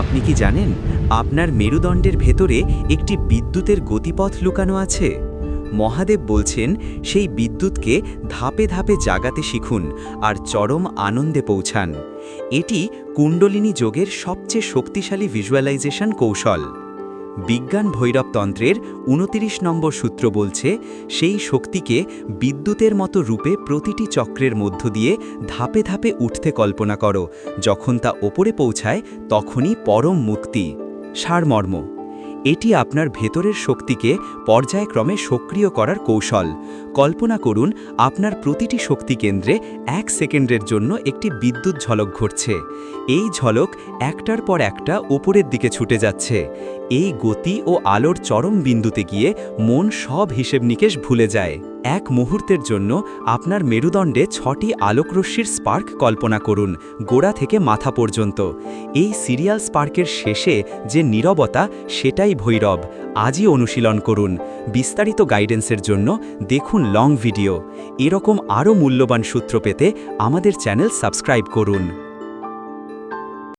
আপনি কি জানেন, আপনার মেরুদণ্ডের ভেতরে একটি বিদ্যুতের গতিপথ লুকানো আছে? মহাদেব বলছেন, সেই বিদ্যুৎকে ধাপে ধাপে জাগাতে শিখুন আর চরম আনন্দে পৌঁছান। এটি কুণ্ডলিনী যোগের সবচেয়ে শক্তিশালী ভিজুয়ালাইজেশন কৌশল। বিজ্ঞান ভৈরবতন্ত্রের উনতিরিশ নম্বর সূত্র বলছে, সেই শক্তিকে বিদ্যুতের মতো রূপে প্রতিটি চক্রের মধ্য দিয়ে ধাপে ধাপে উঠতে কল্পনা করো। যখন তা ওপরে পৌঁছায়, তখনই পরম মুক্তি। সারমর্ম। এটি আপনার ভেতরের শক্তিকে পর্যায়ক্রমে সক্রিয় করার কৌশল। কল্পনা করুন, আপনার প্রতিটি শক্তি কেন্দ্রে এক সেকেন্ডের জন্য একটি বিদ্যুৎ ঝলক ঘটছে। এই ঝলক একটার পর একটা ওপরের দিকে ছুটে যাচ্ছে। এই গতি ও আলোর চরম বিন্দুতে গিয়ে মন সব হিসেব নিকেশ ভুলে যায়। এক মুহূর্তের জন্য আপনার মেরুদণ্ডে ছটি আলোকরশ্মির স্পার্ক কল্পনা করুন, গোড়া থেকে মাথা পর্যন্ত। এই সিরিয়াল স্পার্কের শেষে যে নীরবতা, সেটাই ভৈরব। আজই অনুশীলন করুন। বিস্তারিত গাইডেন্সের জন্য দেখুন লং ভিডিও। এরকম আরও মূল্যবান সূত্র পেতে আমাদের চ্যানেল সাবস্ক্রাইব করুন।